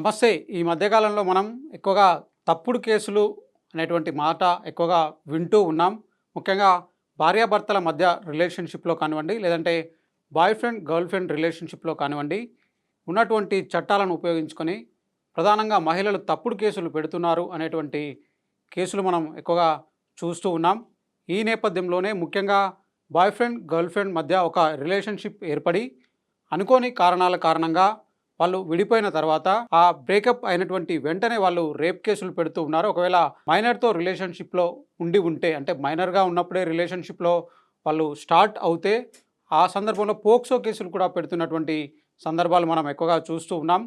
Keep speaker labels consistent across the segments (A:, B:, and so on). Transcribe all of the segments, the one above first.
A: నమస్తే. ఈ మధ్యకాలంలో మనం ఎక్కువగా తప్పుడు కేసులు అనేటువంటి మాట ఎక్కువగా వింటూ ఉన్నాం. ముఖ్యంగా భార్యాభర్తల మధ్య రిలేషన్షిప్లో కానివ్వండి లేదంటే బాయ్ ఫ్రెండ్ గర్ల్ ఫ్రెండ్ రిలేషన్షిప్లో కానివ్వండి ఉన్నటువంటి చట్టాలను ఉపయోగించుకొని ప్రధానంగా మహిళలు తప్పుడు కేసులు పెడుతున్నారు అనేటువంటి కేసులు మనం ఎక్కువగా చూస్తూ ఉన్నాం. ఈ నేపథ్యంలోనే ముఖ్యంగా బాయ్ ఫ్రెండ్ గర్ల్ ఫ్రెండ్ మధ్య ఒక రిలేషన్షిప్ ఏర్పడి అనుకోని కారణాల కారణంగా వాళ్ళు విడిపోయిన తర్వాత ఆ బ్రేకప్ అయినటువంటి వెంటనే వాళ్ళు రేప్ కేసులు పెడుతూ ఉన్నారు. ఒకవేళ మైనర్తో రిలేషన్షిప్లో ఉండి ఉంటే అంటే మైనర్గా ఉన్నప్పుడే రిలేషన్షిప్లో వాళ్ళు స్టార్ట్ అవుతే ఆ సందర్భంలో పోక్సో కేసులు కూడా పెడుతున్నటువంటి సందర్భాలు మనం ఎక్కువగా చూస్తూ ఉన్నాం.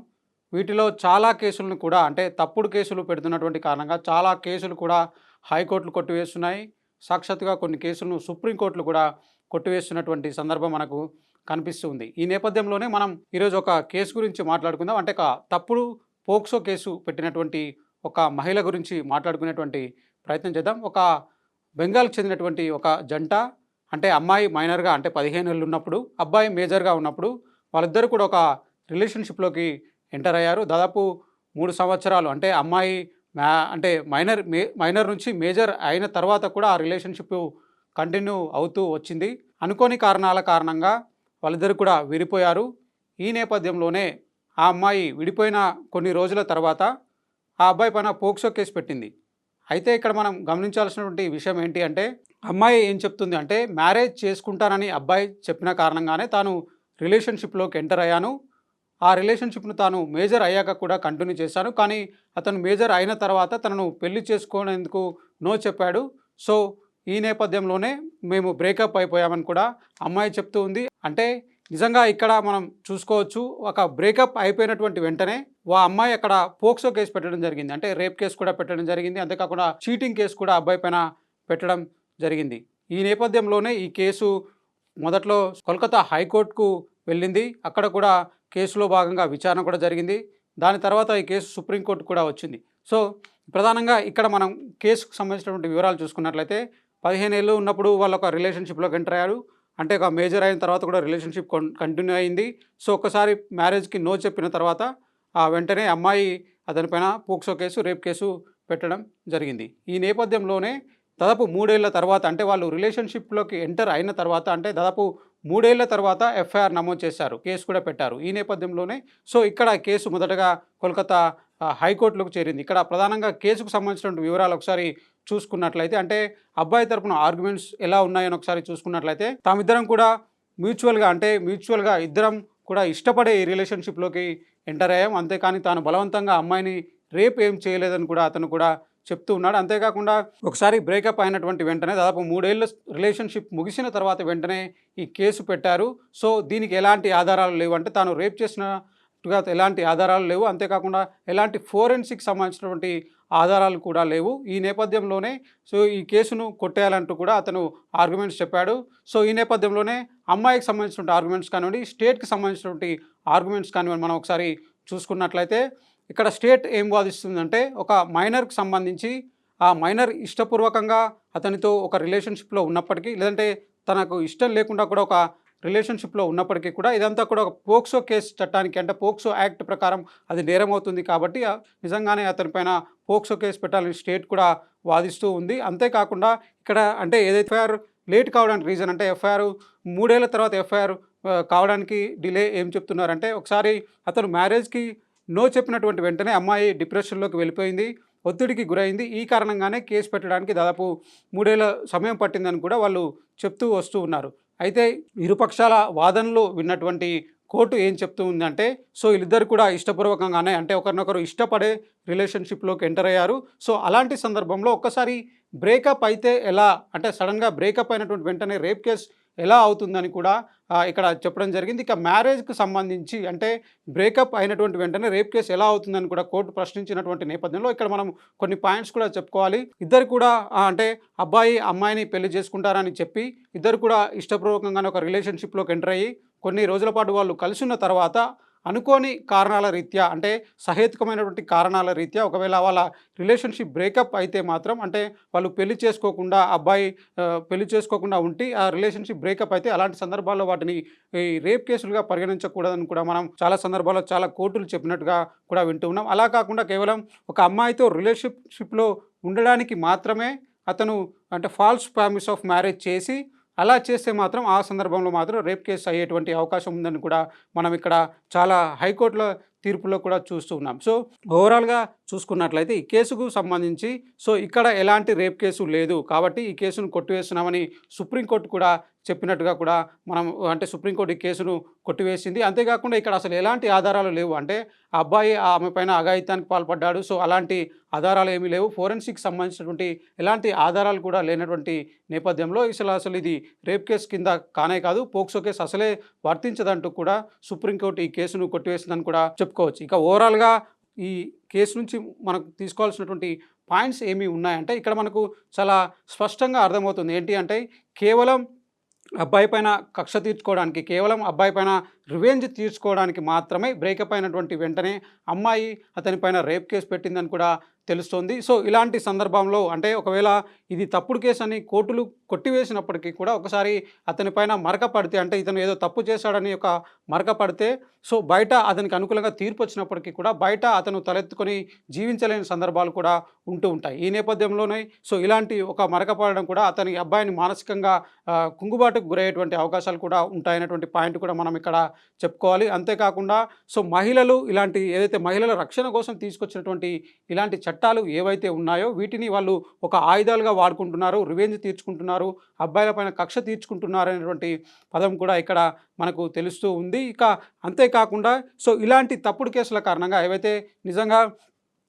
A: వీటిలో చాలా కేసులను కూడా అంటే తప్పుడు కేసులు పెడుతున్నటువంటి కారణంగా చాలా కేసులు కూడా హైకోర్టులు కొట్టివేస్తున్నాయి. సాక్షాత్గా కొన్ని కేసులను సుప్రీంకోర్టులు కూడా కొట్టివేస్తున్నటువంటి సందర్భం మనకు కనిపిస్తూ ఉంది. ఈ నేపథ్యంలోనే మనం ఈరోజు ఒక కేసు గురించి మాట్లాడుకుందాం. అంటే ఒక తప్పుడు పోక్సో కేసు పెట్టినటువంటి ఒక మహిళ గురించి మాట్లాడుకునేటువంటి ప్రయత్నం చేద్దాం. ఒక బెంగాల్కి చెందినటువంటి ఒక జంట అంటే అమ్మాయి మైనర్గా అంటే పదిహేను ఏళ్ళు ఉన్నప్పుడు అబ్బాయి మేజర్గా ఉన్నప్పుడు వాళ్ళిద్దరు కూడా ఒక రిలేషన్షిప్లోకి ఎంటర్ అయ్యారు. దాదాపు మూడు సంవత్సరాలు అంటే అమ్మాయి మ్యా అంటే మైనర్ మే మైనర్ నుంచి మేజర్ అయిన తర్వాత కూడా ఆ రిలేషన్షిప్ కంటిన్యూ అవుతూ వచ్చింది. అనుకోని కారణాల కారణంగా వాళ్ళిద్దరు కూడా విడిపోయారు. ఈ నేపథ్యంలోనే ఆ అమ్మాయి విడిపోయిన కొన్ని రోజుల తర్వాత ఆ అబ్బాయి పైన పోక్సో కేసు పెట్టింది. అయితే ఇక్కడ మనం గమనించాల్సినటువంటి విషయం ఏంటి అంటే అమ్మాయి ఏం చెప్తుంది అంటే మ్యారేజ్ చేసుకుంటానని అబ్బాయి చెప్పిన కారణంగానే తాను రిలేషన్షిప్లోకి ఎంటర్ అయ్యాను. ఆ రిలేషన్షిప్ను తాను మేజర్ అయ్యాక కూడా కంటిన్యూ చేశాను. కానీ అతను మేజర్ అయిన తర్వాత తనను పెళ్ళి చేసుకునేందుకు నో చెప్పాడు. సో ఈ నేపథ్యంలోనే మేము బ్రేకప్ అయిపోయామని కూడా అమ్మాయి చెప్తూ ఉంది. అంటే నిజంగా ఇక్కడ మనం చూసుకోవచ్చు ఒక బ్రేకప్ అయిపోయినటువంటి వెంటనే వా అమ్మాయి అక్కడ పోక్సో కేసు పెట్టడం జరిగింది. అంటే రేప్ కేసు కూడా పెట్టడం జరిగింది. అంతేకాకుండా చీటింగ్ కేసు కూడా అబ్బాయి పైన పెట్టడం జరిగింది. ఈ నేపథ్యంలోనే ఈ కేసు మొదట్లో కోల్కతా హైకోర్టుకు వెళ్ళింది. అక్కడ కూడా కేసులో భాగంగా విచారణ కూడా జరిగింది. దాని తర్వాత ఈ కేసు సుప్రీంకోర్టు కూడా వచ్చింది. సో ప్రధానంగా ఇక్కడ మనం కేసుకు సంబంధించినటువంటి వివరాలు చూసుకున్నట్లయితే పదిహేను ఏళ్ళు ఉన్నప్పుడు వాళ్ళు ఒక రిలేషన్షిప్లోకి ఎంటర్ అయ్యారు. అంటే ఒక మేజర్ అయిన తర్వాత కూడా రిలేషన్షిప్ కంటిన్యూ అయింది. సో ఒకసారి మ్యారేజ్కి నో చెప్పిన తర్వాత ఆ వెంటనే అమ్మాయి అతనిపైన పోక్సో కేసు రేప్ కేసు పెట్టడం జరిగింది. ఈ నేపథ్యంలోనే దాదాపు మూడేళ్ళ తర్వాత అంటే వాళ్ళు రిలేషన్షిప్లోకి ఎంటర్ అయిన తర్వాత అంటే దాదాపు మూడేళ్ళ తర్వాత ఎఫ్ఐఆర్ నమోదు చేశారు. కేసు కూడా పెట్టారు. ఈ నేపథ్యంలోనే సో ఇక్కడ కేసు మొదటగా కోల్కతా హైకోర్టులోకి చేరింది. ఇక్కడ ప్రధానంగా కేసుకు సంబంధించినటువంటి వివరాలు ఒకసారి చూసుకున్నట్లయితే అంటే అబ్బాయి తరపున ఆర్గ్యుమెంట్స్ ఎలా ఉన్నాయని ఒకసారి చూసుకున్నట్లయితే తామిద్దరం కూడా మ్యూచువల్గా అంటే మ్యూచువల్గా ఇద్దరం కూడా ఇష్టపడే ఈ రిలేషన్షిప్లోకి ఎంటర్ అయ్యాం. అంతేకాని తాను బలవంతంగా అమ్మాయిని రేప్ ఏం చేయలేదని కూడా అతను కూడా చెప్తూ ఉన్నాడు. అంతేకాకుండా ఒకసారి బ్రేకప్ అయినటువంటి వెంటనే దాదాపు మూడేళ్ళ రిలేషన్షిప్ ముగిసిన తర్వాత వెంటనే ఈ కేసు పెట్టారు. సో దీనికి ఎలాంటి ఆధారాలు లేవంటే తాను రేప్ చేసిన చేసినట్టుగా ఎలాంటి ఆధారాలు లేవు. అంతేకాకుండా ఎలాంటి ఫోరెన్సిక్ సంబంధించినటువంటి ఆధారాలు కూడా లేవు. ఈ నేపథ్యంలోనే సో ఈ కేసును కొట్టేయాలంటూ కూడా అతను ఆర్గ్యుమెంట్స్ చెప్పాడు. సో ఈ నేపథ్యంలోనే అమ్మాయికి సంబంధించినటువంటి ఆర్గ్యుమెంట్స్ కానివ్వండి స్టేట్కి సంబంధించినటువంటి ఆర్గ్యుమెంట్స్ కానివ్వండి మనం ఒకసారి చూసుకున్నట్లయితే ఇక్కడ స్టేట్ ఏం వాదిస్తుందంటే ఒక మైనర్కి సంబంధించి ఆ మైనర్ ఇష్టపూర్వకంగా అతనితో ఒక రిలేషన్షిప్లో ఉన్నప్పటికీ లేదంటే తనకు ఇష్టం లేకుండా కూడా ఒక రిలేషన్షిప్లో ఉన్నప్పటికీ కూడా ఇదంతా కూడా ఒక పోక్సో కేసు చట్టానికి అంటే పోక్సో యాక్ట్ ప్రకారం అది నేరం అవుతుంది కాబట్టి నిజంగానే అతనిపైన పోక్సో కేసు పెట్టాలని స్టేట్ కూడా వాదిస్తూ ఉంది. అంతేకాకుండా ఇక్కడ అంటే ఏదైతే ఎఫ్ఐఆర్ లేట్ కావడానికి రీజన్ అంటే ఎఫ్ఐఆర్ మూడేళ్ళ తర్వాత ఎఫ్ఐఆర్ కావడానికి డిలే ఏం చెప్తున్నారంటే ఒకసారి అతను మ్యారేజ్కి నో చెప్పినటువంటి వెంటనే అమ్మాయి డిప్రెషన్లోకి వెళ్ళిపోయింది ఒత్తిడికి గురైంది. ఈ కారణంగానే కేసు పెట్టడానికి దాదాపు మూడేళ్ళ సమయం పట్టిందని కూడా వాళ్ళు చెప్తూ వస్తూ ఉన్నారు. అయితే ఇరుపక్షాల వాదనలు విన్నటువంటి కోర్టు ఏం చెప్తూ ఉందంటే సో వీళ్ళిద్దరు కూడా ఇష్టపూర్వకంగానే అంటే ఒకరినొకరు ఇష్టపడే రిలేషన్షిప్లోకి ఎంటర్ అయ్యారు. సో అలాంటి సందర్భంలో ఒక్కసారి బ్రేకప్ అయితే ఎలా? అంటే సడన్గా బ్రేకప్ అయినటువంటి వెంటనే రేప్ కేసు ఎలా అవుతుందని కూడా ఇక్కడ చెప్పడం జరిగింది. ఇక మ్యారేజ్కి సంబంధించి అంటే బ్రేకప్ అయినటువంటి వెంటనే రేప్ కేసు ఎలా అవుతుందని కూడా కోర్టు ప్రశ్నించినటువంటి నేపథ్యంలో ఇక్కడ మనం కొన్ని పాయింట్స్ కూడా చెప్పుకోవాలి. ఇద్దరు కూడా అంటే అబ్బాయి అమ్మాయిని పెళ్ళి చేసుకుంటారని చెప్పి ఇద్దరు కూడా ఇష్టపూర్వకంగానే ఒక రిలేషన్షిప్లోకి ఎంటర్ అయ్యి కొన్ని రోజుల పాటు వాళ్ళు కలిసి ఉన్న తర్వాత అనుకోని కారణాల రీత్యా అంటే సహేతుకమైనటువంటి కారణాల రీత్యా ఒకవేళ వాళ్ళ రిలేషన్షిప్ బ్రేకప్ అయితే మాత్రం అంటే వాళ్ళు పెళ్ళి చేసుకోకుండా అబ్బాయి పెళ్ళి చేసుకోకుండా ఉంటే ఆ రిలేషన్షిప్ బ్రేకప్ అయితే అలాంటి సందర్భాల్లో వాటిని ఈ రేప్ కేసులుగా పరిగణించకూడదని కూడా మనం చాలా సందర్భాల్లో చాలా కోర్టులు చెప్పినట్టుగా కూడా వింటూ ఉన్నాం. అలా కాకుండా కేవలం ఒక అమ్మాయితో రిలేషన్షిప్లో ఉండడానికి మాత్రమే అతను అంటే ఫాల్స్ ప్రామిస్ ఆఫ్ మ్యారేజ్ చేసి అలా చేస్తే మాత్రం ఆ సందర్భంలో మాత్రం రేప్ కేసు అయ్యేటువంటి అవకాశం ఉందని కూడా మనం ఇక్కడ చాలా హైకోర్టులో తీర్పులో కూడా చూస్తూ ఉన్నాం. సో ఓవరాల్గా చూసుకున్నట్లయితే ఈ కేసుకు సంబంధించి సో ఇక్కడ ఎలాంటి రేప్ కేసు లేదు కాబట్టి ఈ కేసును కొట్టివేస్తున్నామని సుప్రీంకోర్టు కూడా చెప్పినట్టుగా కూడా మనం అంటే సుప్రీంకోర్టు ఈ కేసును కొట్టివేసింది. అంతేకాకుండా ఇక్కడ అసలు ఎలాంటి ఆధారాలు లేవు. అంటే ఆ అబ్బాయి ఆమె పైన అఘాయిత్యానికి పాల్పడ్డాడు. సో అలాంటి ఆధారాలు ఏమీ లేవు. ఫోరెన్సిక్ సంబంధించినటువంటి ఎలాంటి ఆధారాలు కూడా లేనటువంటి నేపథ్యంలో అసలు అసలు ఇది రేప్ కేసు కింద కానే కాదు పోక్సో కేసు అసలే వర్తించదంటూ కూడా సుప్రీంకోర్టు ఈ కేసును కొట్టివేసిందని కూడా చెప్పుకోవచ్చు. ఇక ఓవరాల్గా ఈ కేసు నుంచి మనకు తీసుకోవాల్సినటువంటి పాయింట్స్ ఏమి ఉన్నాయంటే ఇక్కడ మనకు చాలా స్పష్టంగా అర్థమవుతుంది. ఏంటి అంటే కేవలం అబ్బాయి పైన కక్ష తీర్చుకోవడానికి కేవలం అబ్బాయి పైన రివెంజ్ తీర్చుకోవడానికి మాత్రమే బ్రేకప్ అయినటువంటి వెంటనే అమ్మాయి అతని పైన రేప్ కేసు పెట్టిందని కూడా తెలుస్తోంది. సో ఇలాంటి సందర్భంలో అంటే ఒకవేళ ఇది తప్పుడు కేసు అని కోర్టులు కొట్టివేసినప్పటికీ కూడా ఒకసారి అతని పైన మరక పడితే అంటే ఇతను ఏదో తప్పు చేశాడని ఒక మరక పడితే సో బయట అతనికి అనుకూలంగా తీర్పు వచ్చినప్పటికీ కూడా బయట అతను తలెత్తుకొని జీవించలేని సందర్భాలు కూడా ఉంటూ ఉంటాయి. ఈ నేపథ్యంలోనే సో ఇలాంటి ఒక మరక పడడం కూడా అతని అబ్బాయిని మానసికంగా కుంగుబాటుకు గురయ్యేటువంటి అవకాశాలు కూడా ఉంటాయనేటువంటి పాయింట్ కూడా మనం ఇక్కడ చెప్పుకోవాలి. అంతేకాకుండా సో మహిళలు ఇలాంటి ఏదైతే మహిళల రక్షణ కోసం తీసుకొచ్చినటువంటి ఇలాంటి చట్టాలు ఏవైతే ఉన్నాయో వీటిని వాళ్ళు ఒక ఆయుధాలుగా వాడుకుంటున్నారు రివెంజ్ తీర్చుకుంటున్నారు అబ్బాయిల పైన కక్ష తీర్చుకుంటున్నారు అనేటువంటి పదం కూడా ఇక్కడ మనకు తెలుస్తూ ఉంది. ఇక అంతేకాకుండా సో ఇలాంటి తప్పుడు కేసుల కారణంగా ఏవైతే నిజంగా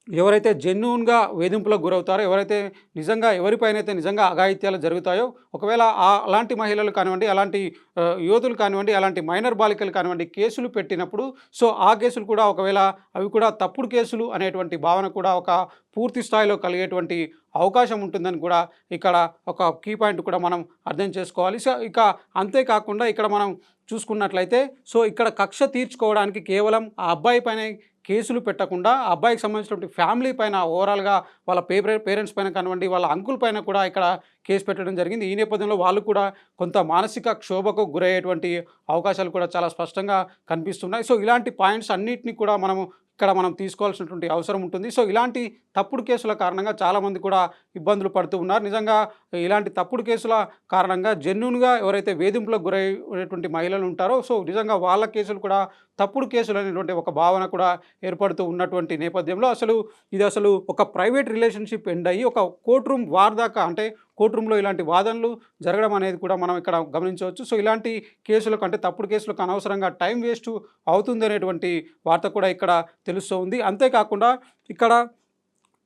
A: ఎవరైతే జెన్యున్గా వేధింపులకు గురవుతారో ఎవరైతే నిజంగా ఎవరిపైనైతే నిజంగా అఘాయిత్యాలు జరుగుతాయో ఒకవేళ ఆ అలాంటి మహిళలు కానివ్వండి అలాంటి యువతులు కానివ్వండి అలాంటి మైనర్ బాలికలు కానివ్వండి కేసులు పెట్టినప్పుడు సో ఆ కేసులు కూడా ఒకవేళ అవి కూడా తప్పుడు కేసులు అనేటువంటి భావన కూడా ఒక పూర్తి స్థాయిలో కలిగేటువంటి అవకాశం ఉంటుందని కూడా ఇక్కడ ఒక కీ పాయింట్ కూడా మనం అర్థం చేసుకోవాలి. సో ఇక అంతేకాకుండా ఇక్కడ మనం చూసుకున్నట్లయితే సో ఇక్కడ కక్ష తీర్చుకోవడానికి కేవలం ఆ అబ్బాయి పైన కేసులు పెట్టకుండా అబ్బాయికి సంబంధించినటువంటి ఫ్యామిలీ పైన ఓవరాల్గా వాళ్ళ పేపర్ పేరెంట్స్ పైన కానివ్వండి వాళ్ళ అంకుల్ పైన కూడా ఇక్కడ కేసు పెట్టడం జరిగింది. ఈ నేపథ్యంలో వాళ్ళు కూడా కొంత మానసిక క్షోభకు గురయ్యేటువంటి అవకాశాలు కూడా చాలా స్పష్టంగా కనిపిస్తున్నాయి. సో ఇలాంటి పాయింట్స్ అన్నింటినీ కూడా మనము ఇక్కడ మనం తీసుకోవాల్సినటువంటి అవసరం ఉంటుంది. సో ఇలాంటి తప్పుడు కేసుల కారణంగా చాలామంది కూడా ఇబ్బందులు పడుతూ ఉన్నారు. నిజంగా ఇలాంటి తప్పుడు కేసుల కారణంగా జెన్యున్గా ఎవరైతే వేధింపులకు గురైనటువంటి మహిళలు ఉంటారో సో నిజంగా వాళ్ళ కేసులు కూడా తప్పుడు కేసులు అనేటువంటి ఒక భావన కూడా ఏర్పడుతూ ఉన్నటువంటి నేపథ్యంలో అసలు ఇది అసలు ఒక ప్రైవేట్ రిలేషన్షిప్ ఎండ్ అయ్యి ఒక కోర్ట్ రూమ్ వార్ దాకా అంటే కోర్టు రూమ్లో ఇలాంటి వాదనలు జరగడం అనేది కూడా మనం ఇక్కడ గమనించవచ్చు. సో ఇలాంటి కేసులకు అంటే తప్పుడు కేసులకు అనవసరంగా టైం వేస్ట్ అవుతుంది అనేటువంటి వార్త కూడా ఇక్కడ తెలుస్తూ ఉంది. అంతేకాకుండా ఇక్కడ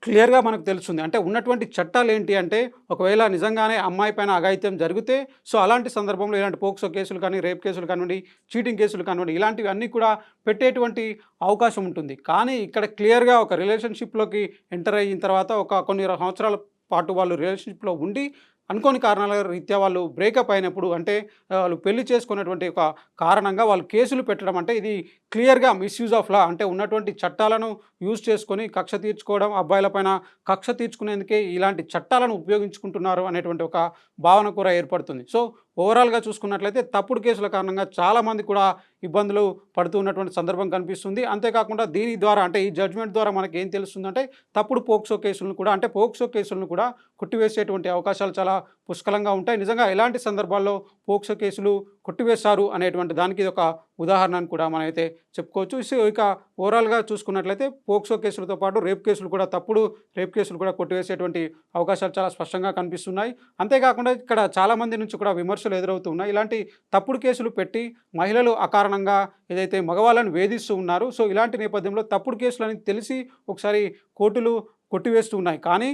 A: క్లియర్గా మనకు తెలుస్తుంది. అంటే ఉన్నటువంటి చట్టాలు ఏంటి అంటే ఒకవేళ నిజంగానే అమ్మాయి పైన అఘాయిత్యం జరిగితే సో అలాంటి సందర్భంలో ఇలాంటి పోక్సో కేసులు కానీ రేప్ కేసులు కానివ్వండి చీటింగ్ కేసులు కానివ్వండి ఇలాంటివి అన్నీ కూడా పెట్టేటువంటి అవకాశం ఉంటుంది. కానీ ఇక్కడ క్లియర్గా ఒక రిలేషన్షిప్లోకి ఎంటర్ అయిన తర్వాత ఒక కొన్ని సంవత్సరాల పాటు వాళ్ళు రిలేషన్షిప్లో ఉండి అనుకోని కారణాల రీత్యా వాళ్ళు బ్రేకప్ అయినప్పుడు అంటే వాళ్ళు పెళ్ళి చేసుకున్నటువంటి ఒక కారణంగా వాళ్ళు కేసులు పెట్టడం అంటే ఇది క్లియర్గా మిస్యూజ్ ఆఫ్ లా అంటే ఉన్నటువంటి చట్టాలను యూజ్ చేసుకొని కక్ష తీర్చుకోవడం అబ్బాయిలపైన కక్ష తీర్చుకునేందుకే ఇలాంటి చట్టాలను ఉపయోగించుకుంటున్నారు అనేటువంటి ఒక భావన కూడా ఏర్పడుతుంది. సో ఓవరాల్గా చూసుకున్నట్లయితే తప్పుడు కేసుల కారణంగా చాలామంది కూడా ఇబ్బందులు పడుతూ ఉన్నటువంటి సందర్భం కనిపిస్తుంది. అంతేకాకుండా దీని ద్వారా అంటే ఈ జడ్జ్మెంట్ ద్వారా మనకి ఏం తెలుస్తుందంటే తప్పుడు పోక్సో కేసులను కూడా అంటే పోక్సో కేసులను కూడా కొట్టివేసేటువంటి అవకాశాలు చాలా పుష్కలంగా ఉంటాయి. నిజంగా ఎలాంటి సందర్భాల్లో పోక్సో కేసులు కొట్టివేశారు అనేటువంటి దానికి ఇది ఒక ఉదాహరణ అని కూడా మనమైతే చెప్పుకోవచ్చు. సో ఇక ఓవరాల్గా చూసుకున్నట్లయితే పోక్సో కేసులతో పాటు రేప్ కేసులు కూడా తప్పుడు రేప్ కేసులు కూడా కొట్టివేసేటువంటి అవకాశాలు చాలా స్పష్టంగా కనిపిస్తున్నాయి. అంతేకాకుండా ఇక్కడ చాలామంది నుంచి కూడా విమర్శలు ఎదురవుతున్నాయి ఇలాంటి తప్పుడు కేసులు పెట్టి మహిళలు అకారణంగా ఏదైతే మగవాళ్ళని వేధిస్తూ ఉన్నారు సో ఇలాంటి నేపథ్యంలో తప్పుడు కేసులని తెలిసి ఒకసారి కోర్టులు కొట్టివేస్తూ ఉన్నాయి. కానీ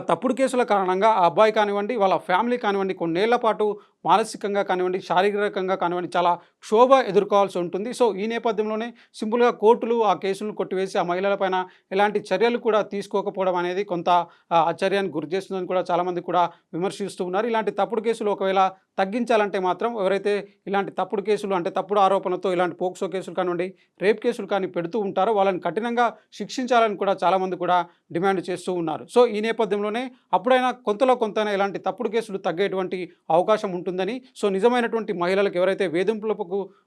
A: తప్పుడు కేసుల కారణంగా ఆ అబ్బాయి కానివ్వండి వాళ్ళ ఫ్యామిలీ కానివ్వండి కొన్నేళ్ళ పాటు మానసికంగా కానివ్వండి శారీరకంగా కానివ్వండి చాలా క్షోభ ఎదుర్కోవాల్సి ఉంటుంది. సో ఈ నేపథ్యంలోనే సింపుల్గా కోర్టులు ఆ కేసులను కొట్టివేసి ఆ మహిళలపైన ఎలాంటి చర్యలు కూడా తీసుకోకపోవడం అనేది కొంత ఆ, ఆశ్చర్యానికి గురి చేస్తుందని కూడా చాలామంది కూడా విమర్శిస్తూ ఉన్నారు. ఇలాంటి తప్పుడు కేసులు ఒకవేళ తగ్గించాలంటే మాత్రం ఎవరైతే ఇలాంటి తప్పుడు కేసులు అంటే తప్పుడు ఆరోపణలతో ఇలాంటి పోక్సో కేసులు కానివ్వండి రేప్ కేసులు కానీ పెడుతూ ఉంటారో వాళ్ళని కఠినంగా శిక్షించాలని కూడా చాలామంది కూడా డిమాండ్ చేస్తూ ఉన్నారు. సో ఈ నేపథ్యంలోనే అప్పుడైనా కొంతలో కొంతైనా ఇలాంటి తప్పుడు కేసులు తగ్గేటువంటి అవకాశం ఉంటుంది. ఉంటుందని. సో నిజమైనటువంటి మహిళలకు ఎవరైతే వేధింపులకు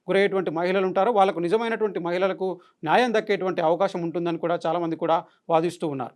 A: గురయ్యేటువంటి మహిళలు ఉంటారో వాళ్ళకు నిజమైనటువంటి మహిళలకు న్యాయం దక్కేటువంటి అవకాశం ఉంటుందని కూడా చాలామంది కూడా వాదిస్తూ ఉన్నారు.